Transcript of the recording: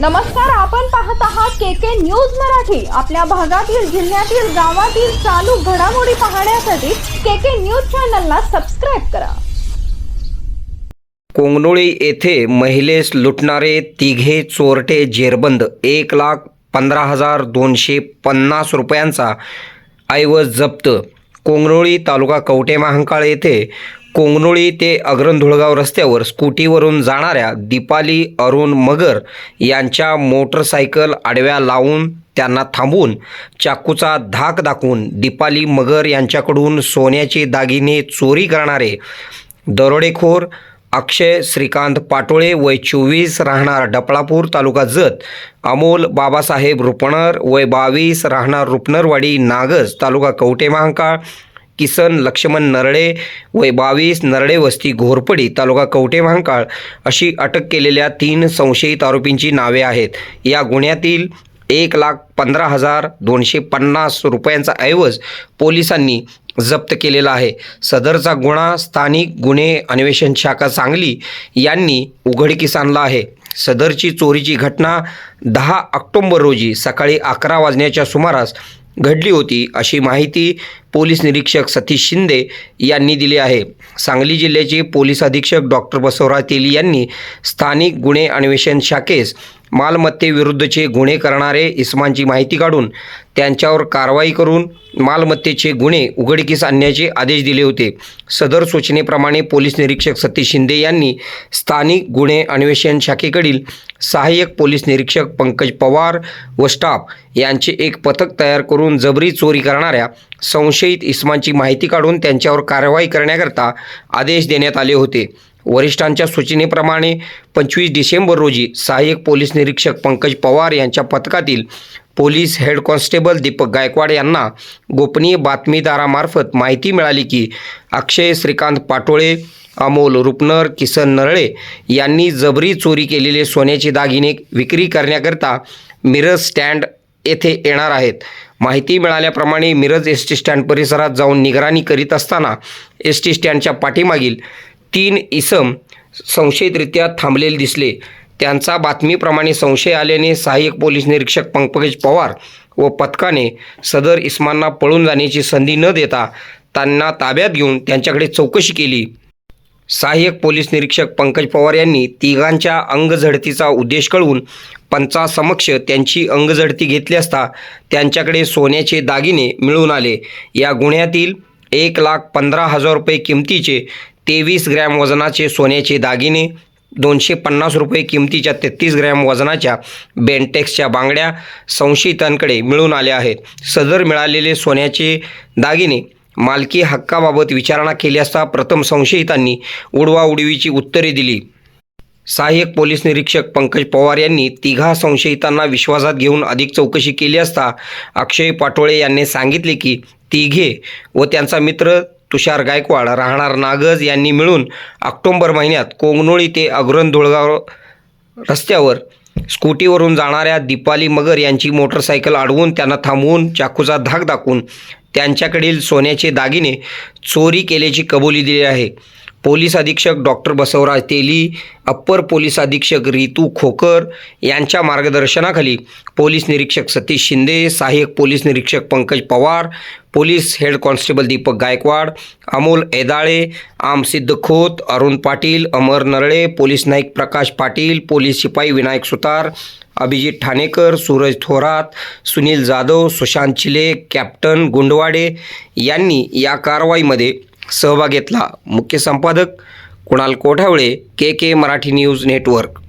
नमस्कार आपण पाहत आहात के के न्यूज मराठी. आपल्या भागातील जिल्ह्यातील गावातील चालू घडामोडी पाहण्यासाठी के के न्यूज चॅनलला सबस्क्राईब करा. कोंगनोळी येथे महिलेस लुटणारे तिघे चोरटे जेरबंद. एक लाख पंधरा हजार दोनशे पन्नास रुपयांचा ऐवज जप्त. कोंगनोळी तालुका कवटे महांकाळ येथे कोंगनोळी ते अग्रंधुळगाव रस्त्यावर स्कूटीवरून जाणाऱ्या दीपाली अरुण मगर यांच्या मोटरसायकल आडव्या लावून त्यांना थांबवून चाकूचा धाक दाखवून दीपाली मगर यांच्याकडून सोन्याचे दागिने चोरी करणारे दरोडेखोर अक्षय श्रीकांत पाटोळे वय चोवीस राहणार डपळापूर तालुका जत अमोल बाबासाहेब रुपणर वय बावीस राहणार रुपनरवाडी नागज तालुका कवटे महांकाळ किसन लक्ष्मण नरळे वय बावीस नरडे वस्ती घोरपडी तालुका कवटे महांकाळ अशी अटक केलेल्या तीन संशयित आरोपींची नावे आहेत. या गुन्ह्यातील एक लाख पंधरा हजार दोनशे पन्नास रुपयांचा ऐवज पोलिसांनी जप्त केलेला आहे. सदरचा गुन्हा स्थानिक गुन्हे अन्वेषण शाखा सांगली यांनी उघडकीस आणला आहे. सदरची चोरीची घटना दहा ऑक्टोंबर रोजी सकाळी अकरा वाजण्याच्या सुमारास घडली होती अशी माहिती पोलीस निरीक्षक सतीश शिंदे यांनी दिली आहे. सांगली जिल्ह्याचे पोलीस अधीक्षक डॉक्टर बसवराज तेली यांनी स्थानिक गुन्हे अन्वेषण शाखेस मालमत्तेविरुद्धचे गुन्हे करणारे इस्मांची माहिती काढून त्यांच्यावर कारवाई करून मालमत्तेचे गुन्हे उघडकीस आणण्याचे आदेश दिले होते. सदर सूचनेप्रमाणे पोलीस निरीक्षक सतीश शिंदे यांनी स्थानिक गुन्हे अन्वेषण शाखेकडील सहाय्यक पोलीस निरीक्षक पंकज पवार व स्टाफ यांचे एक पथक तयार करून जबरी चोरी करणाऱ्या संशयित इस्मांची माहिती काढून त्यांच्यावर कारवाई करण्याकरता आदेश देण्यात आले होते. वरिष्ठांच्या सूचनेप्रमाणे पंचवीस डिसेंबर रोजी सहाय्यक पोलीस निरीक्षक पंकज पवार यांच्या पथकातील police head constable Deepak Gaikwad यांना गोपनीय बातमीदारामार्फत माहिती मिळाली की अक्षय श्रीकांत पाटोळे अमोल रुपनर किसन नरळे यांनी जबरी चोरी केलेले सोन्याचे दागिने विक्री करण्याकरता मिरज स्टँड येथे येणार आहेत. माहिती मिळाल्याप्रमाणे मिरज एस टी स्टँड परिसरात जाऊन निगराणी करीत असताना एस टी स्टँडच्या पाठीमागील तीन इसम संशयितरित्या थांबलेले दिसले. त्यांचा बातमीप्रमाणे संशय आल्याने सहाय्यक पोलीस निरीक्षक पंकज पवार व पथकाने सदर इस्मांना पळून जाण्याची संधी न देता त्यांना ताब्यात घेऊन त्यांच्याकडे चौकशी केली. सहाय्यक पोलीस निरीक्षक पंकज पवार यांनी तिघांच्या अंगझडतीचा उद्देश कळवून पंचासमक्ष त्यांची अंगझडती घेतली असता त्यांच्याकडे सोन्याचे दागिने मिळून आले. या गुन्ह्यातील एक लाख पंधरा हजार रुपये किमतीचे तेवीस ग्रॅम वजनाचे सोन्याचे दागिने दोनशे पन्नास रुपये किमतीच्या तेहतीस ग्रॅम वजनाच्या बेंटेक्सच्या बांगड्या संशयितांकडे मिळून आल्या आहेत. सदर मिळालेले सोन्याचे दागिने मालकी हक्काबाबत विचारणा केली असता प्रथम संशयितांनी उडवाउडवीची उत्तरे दिली. सहाय्यक पोलीस निरीक्षक पंकज पवार यांनी तिघा संशयितांना विश्वासात घेऊन अधिक चौकशी केली असता अक्षय पाटोळे यांनी सांगितले की तिघे व त्यांचा मित्र तुषार गायकवाड राहणार नागज यांनी मिळून ऑक्टोंबर महिन्यात कोंगनोळी ते अग्रण धुळगाव रस्त्यावर स्कूटीवरून जाणाऱ्या दीपाली मगर यांची मोटरसायकल अडवून त्यांना थांबवून चाकूचा धाक दाखवून त्यांच्याकडील सोन्याचे दागिने चोरी केल्याची कबुली दिली आहे. पोलीस अधीक्षक doctor Basavaraj Teli upper police अधीक्षक रितू खोकर यांच्या मार्गदर्शनाखाली पोलीस निरीक्षक सतीश शिंदे सहाय्यक पोलीस निरीक्षक Pankaj Pawar police head constable Deepak Gaikwad Amol Edale Amsiddha Khot Arun Patil Amar Narale police Naik Prakash Patil police शिपाई विनायक सुतार अभिजित ठाणेकर सूरज थोरात सुनील जाधव सुशांत चिले कॅप्टन गुंडवाडे यांनी या कारवाईमध्ये सहभाग घेतला. मुख्य संपादक Kunal Kothavale K K Marathi news network.